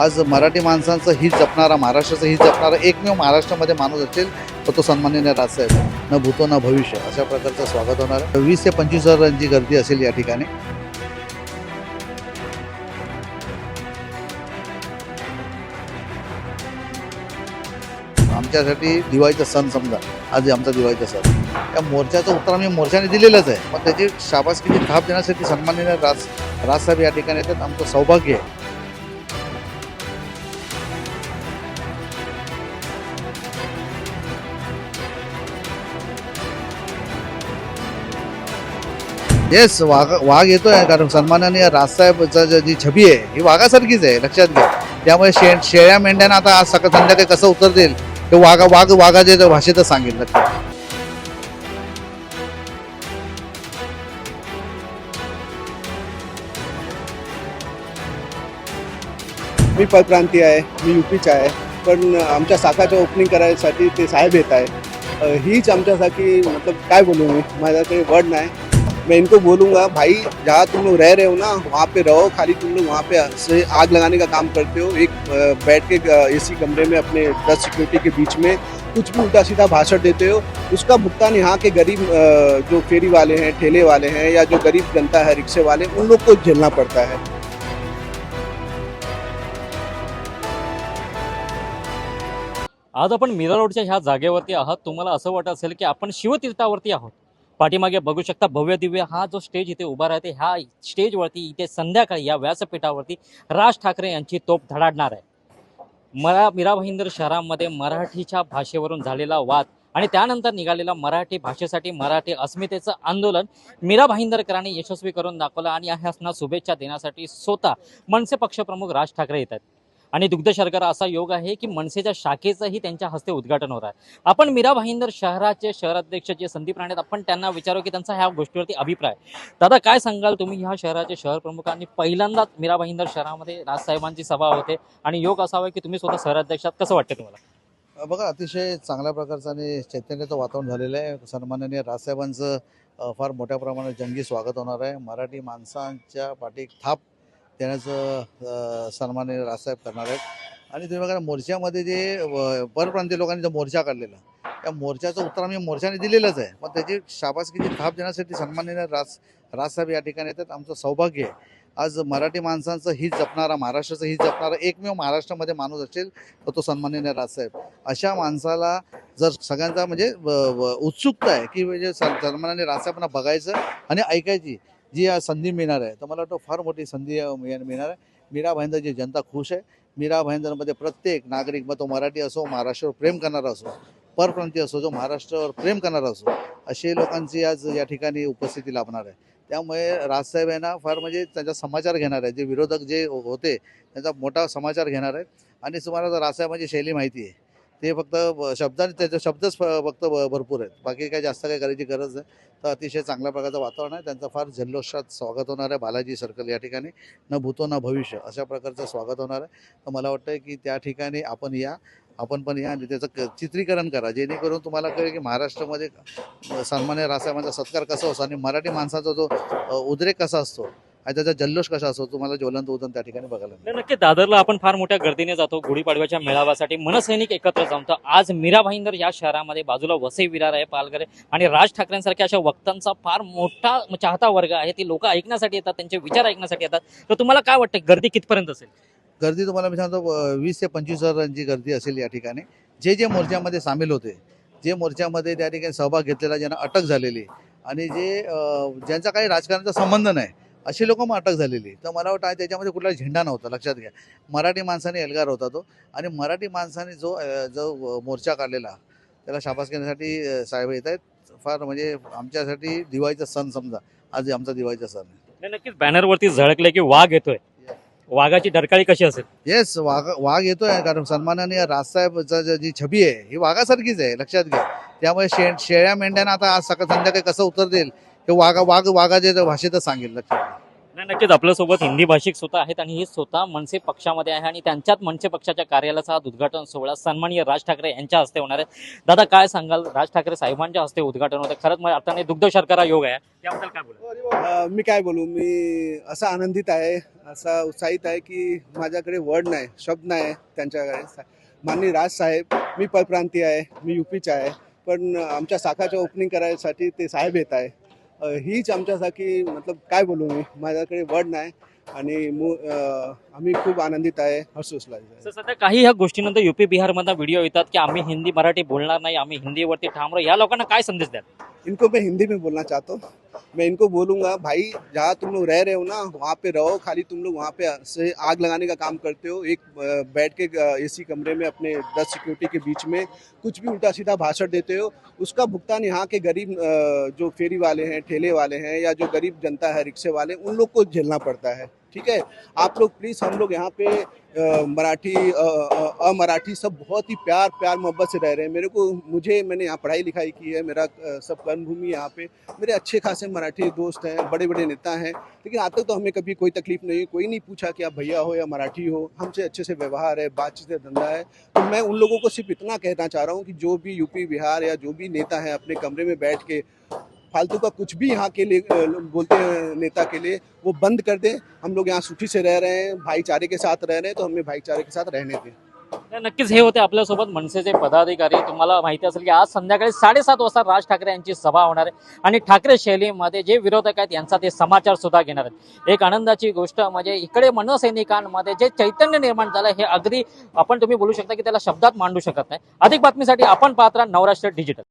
आज मराठी माणसांचं हित जपणारा महाराष्ट्राचं हित जपणारा एकमेव महाराष्ट्रामध्ये माणूस असेल तर तो सन्माननीय राजसाहेब न भूतो न भविष्य अशा प्रकारचं स्वागत होणार वीस ते पंचवीस हजारांची गर्दी असेल या ठिकाणी. आमच्यासाठी दिवाळीचा सण समजा आज आमचा दिवाळीचा सण. त्या मोर्चाचं उत्तर आम्ही मोर्चाने दिलेलंच आहे. मग त्याची शाबासकीची थाप देण्यासाठी सन्माननीय राज राजसाहेब या ठिकाणी येतात. आमचं सौभाग्य आहे. येस वाघ वाघ येतोय कारण सन्मानाने राजसाहेबचा जी छबी आहे ही वाघासारखीच आहे लक्षात घ्या. त्यामुळे शे शेळ्या मेंढ्यांना आता आज सकाळ संध्याकाळी कसं उत्तर देईल ते वाघा वाघ वाघाच्या भाषेतच सांगेल लक्षात मी परप्रांतीय आहे मी युपीचा आहे पण आमच्या शाखाचं ओपनिंग करायसाठी ते साहेब येत आहे हीच आमच्यासाठी मतलब काय बोलू मी माझा माझ्याकडे वर्ड नाही. मैं इनको बोलूँगा भाई जहाँ तुम लोग रह रहे हो ना वहाँ पे रहो खाली तुम लोग वहाँ पे से आग लगाने का काम करते हो। एक बैठ के एसी कमरे में अपने दस सिक्योरिटी के बीच में कुछ भी उल्टा सीधा भाषण देते हो। उसका भुगतान यहाँ के गरीब जो फेरी वाले हैं ठेले वाले हैं या जो गरीब जनता है रिक्शे वाले उन लोग को झेलना पड़ता है। आज आपण मीरा रोडच्या ह्या जागेवरती आहात. तुम्हाला असं वाटत असेल की आपण शिवतीर्थावरती आहोत. पाठीमागे बघू शकता भव्य दिव्य हा जो स्टेज इथे उभा राहते ह्या स्टेजवरती इथे संध्याकाळी या व्यासपीठावरती राज ठाकरे यांची तोप धडाडणार आहे. मरा मीरा भाईंदर शहरामध्ये मराठीच्या भाषेवरून झालेला वाद आणि त्यानंतर निघालेला मराठी भाषेसाठी मराठी अस्मितेचं आंदोलन मीरा भाईंदरकरांनी यशस्वी करून दाखवलं आणि ह्यासना शुभेच्छा देण्यासाठी स्वतः मनसे पक्षप्रमुख राज ठाकरे येत आहेत. आणि दुग्ध शर्करा असा योग आहे की मनसेच्या शाखेचंही त्यांच्या हस्ते उद्घाटन होत आहे. आपण मीरा भाईंदर शहराचे शहराध्यक्ष जे संदीप राणे आहेत, आपण त्यांना विचारू की त्यांचा ह्या गोष्टीवरती अभिप्राय. दादा काय सांगाल तुम्ही ह्या शहराचे शहर प्रमुख आणि पहिल्यांदाच मीरा भाईंदर शहरामध्ये राजसाहेबांची सभा होते आणि योग असावा की तुम्ही स्वतः शहराध्यक्षात? कसं वाटतं तुम्हाला? बघा अतिशय चांगल्या प्रकारचं आणि चैतन्याचं वातावरण झालेलं आहे. सन्माननीय राजसाहेबांचं फार मोठ्या प्रमाणात जंगी स्वागत होणार आहे. मराठी माणसांच्या पाठी थाप देण्याचं अ, सन्माननीय राजसाहेब करणार आहेत. आणि तुम्ही बघा मोर्चामध्ये जे व- परप्रांतीय लोकांनी जो मोर्चा काढलेला त्या मोर्चाचं उत्तर आम्ही मोर्चाने दिलेलंच आहे. पण त्याची शाबासकीची थाप देण्यासाठी सन्माननीय राज राजसाहेब या ठिकाणी येतात. आमचं सौभाग्य आहे. आज मराठी माणसांचं हित जपणारा महाराष्ट्राचं हित जपणारा एकमेव महाराष्ट्रामध्ये माणूस असेल तर तो सन्माननीय राजसाहेब अशा माणसाला जर सगळ्यांचा म्हणजे व- व- उत्सुकता आहे की म्हणजे सन- सन्माननीय राजसाहेबांना बघायचं आणि ऐकायची जी आज संधी मिळणार आहे तर मला वाटतं फार मोठी संधी मिळणार आहे. मीरा भाईंदरची जनता खुश आहे मीरा भाईंदरमध्ये प्रत्येक नागरिक मग तो मराठी असो महाराष्ट्रावर प्रेम करणारा असो परप्रांती असो जो महाराष्ट्रावर प्रेम करणारा असो असे लोकांची आज या ठिकाणी उपस्थिती लाभणार आहे. त्यामुळे राजसाहेब यांना फार म्हणजे त्यांचा समाचार घेणार आहे. जे विरोधक जे होते त्यांचा मोठा समाचार घेणार आहेत. आणि तुम्हाला राजसाहेबांची शैली माहिती आहे. ते फक्त शब्दाने त्याचे शब्दच फक्त भरपूर आहेत. बाकी काय जास्त काही करायची गरज नाही. तर अतिशय चांगल्या प्रकारचं वातावरण आहे. त्यांचं फार जल्लोषात स्वागत होणार आहे. बालाजी सर्कल या ठिकाणी. न भूतो ना भविष्य अशा प्रकारचं स्वागत होणार आहे. तर मला वाटतं की त्या ठिकाणी आपण या. आपण पण या आणि त्याचं क- चित्रीकरण करा. जेणेकरून तुम्हाला कळेल की महाराष्ट्रामध्ये सन्मान्य रासायमाचा सत्कार कसा असतो आणि मराठी माणसाचा जो उद्रेक कसा असतो आणि त्याचा जल्लोष कसा असतो तुम्हाला ज्वलंत उदाहरण त्या ठिकाणी बघायला मिळेल. नक्की दादरला आपण फार मोठ्या गर्दीने जातो गुढीपाडव्याच्या मेळाव्यासाठी. मनसैनिक एकत्र जमतो आज मीरा भाईंदर या शहरामध्ये बाजूला वसई विरार आहे पालघर आणि राज ठाकरेंसारख्या अशा वक्तांचा फार मोठा चाहता वर्ग आहे. ती लोक ऐकण्यासाठी येतात त्यांचे विचार ऐकण्यासाठी येतात. तर तुम्हाला काय वाटतं गर्दी कितपर्यंत असेल? गर्दी तुम्हाला मी सांगतो वीस ते पंचवीस हजारांची गर्दी असेल या ठिकाणी. जे जे मोर्चामध्ये सामील होते जे मोर्चामध्ये त्या ठिकाणी सहभाग घेतलेला ज्यांना अटक झालेली. आणि जे ज्यांचा काही राजकारणाचा संबंध नाही अशी लोक मग अटक झालेली तर मला वाटतं आहे त्याच्यामध्ये कुठला झेंडा नव्हता लक्षात घ्या. मराठी माणसाने एल्गार होता तो आणि मराठी माणसाने जो जो मोर्चा काढलेला त्याला शाबास घेण्यासाठी साहेब येत आहेत. फार म्हणजे आमच्यासाठी दिवाळीचा सण समजा आज आमचा दिवाळीचा सण आहे. नक्कीच बॅनरवरती झळकले की वाघ येतोय. वाघाची डरकाळी कशी असेल? येस वाघ वाघ येतोय कारण सन्माननीय राजसाहेबचा ज- छबी आहे ही वाघासारखीच आहे लक्षात घ्या. त्यामुळे शे शेळ्या मेंढ्यांना आता आज सकाळ संध्याकाळी कसं उत्तर देईल ते वाघा वाघ वाघाच्या भाषेतच सांगेल लक्षात घ्या. नाही नक्कीच. आपल्यासोबत हिंदी भाषिक स्वतः आहेत आणि हे स्वतः मनसे पक्षामध्ये आहे आणि त्यांच्यात मनसे पक्षाच्या कार्यालयाचा हा उद्घाटन सोहळा सन्माननीय राज ठाकरे यांच्या हस्ते होणार आहे. दादा काय सांगाल? राज ठाकरे साहेबांच्या हस्ते उद्घाटन होतं. खरंच म्हणजे अर्थाने दुग्ध शर्करा योग आहे. त्याबद्दल काय बोला मी काय बोलू? मी असा आनंदित आहे असा उत्साहित आहे की माझ्याकडे वर्ड नाही शब्द नाही त्यांच्याकडे माननीय राज साहेब मी परप्रांतीय आहे मी युपीचा आहे. पण आमच्या शाखाच्या ओपनिंग करायसाठी ते साहेब येत आहे. हीच आमच्यासाठी मतलब काय बोलू मी? माझ्याकडे वर्ड नाही आणि मु आम्ही खूप आनंदित आहे तर सध्या काही ह्या गोष्टीनंतर युपी बिहारमधनं व्हिडिओ येतात की आम्ही हिंदी मराठी बोलणार नाही आम्ही हिंदीवरती ठाम या लोकांना काय संदेश द्याल? इनको मैं हिंदी में बोलना चाहता मैं इनको बोलूँगा, भाई, जहाँ तुम लोग रह रहे हो ना, वहाँ पे रहो, खाली तुम लोग वहाँ पे से आग लगाने का काम करते हो। एक बैठ के एसी कमरे में अपने दस सिक्योरिटी के बीच में कुछ भी उल्टा सीधा भाषण देते हो। उसका भुगतान यहाँ के गरीब जो फेरी वाले हैं, ठेले वाले हैं या जो गरीब जनता है, रिक्शे वाले, उन लोग को झेलना पड़ता है। ठीक है? आप लोग प्लीज़ हम लोग यहाँ पे मराठी अमराठी सब बहुत ही प्यार प्यार मोहब्बत से रह रहे हैं। मेरे को, मुझे, मैंने यहाँ पढ़ाई लिखाई की है, मेरा सब कर्मभूमि यहाँ पे। मेरे अच्छे खासे मराठी दोस्त हैं बड़े बड़े नेता हैं, लेकिन आज तक तो हमें कभी कोई तकलीफ़ नहीं, कोई नहीं पूछा कि आप भैया हो या मराठी हो। हमसे अच्छे से व्यवहार है, बातचीत है, धंधा है। तो मैं उन लोगों को सिर्फ़ इतना कहना चाह रहा हूँ कि जो भी यूपी, बिहार या जो भी नेता है अपने कमरे में बैठ के फालतू का कुछ भी यहाँ के लिए बोलते हैं नेता के लिए वो बंद कर दें। हम लोग यहाँ सुखी से रह रहे हैं भाईचारे के साथ रह रहे हैं तो हमें भाईचारे के साथ रहने दें। नक्कीच हे होते आपल्यासोबत मनसेचे पदाधिकारी. तुम्हाला माहिती असेल की आज संध्याकाळी साडेसात वाजता राज ठाकरे यांची सभा होणार आहे. आणि ठाकरे शैलीमध्ये जे विरोधक आहेत यांचा ते समाचार सुद्धा घेणार आहेत. एक आनंदाची गोष्ट म्हणजे इकडे मनसैनिकांमध्ये जे चैतन्य निर्माण झालं हे अगदी आपण तुम्ही बोलू शकता की त्याला शब्दात मांडू शकत नाही. अधिक बातमीसाठी आपण पाहत राहा नवराष्ट्र डिजिटल.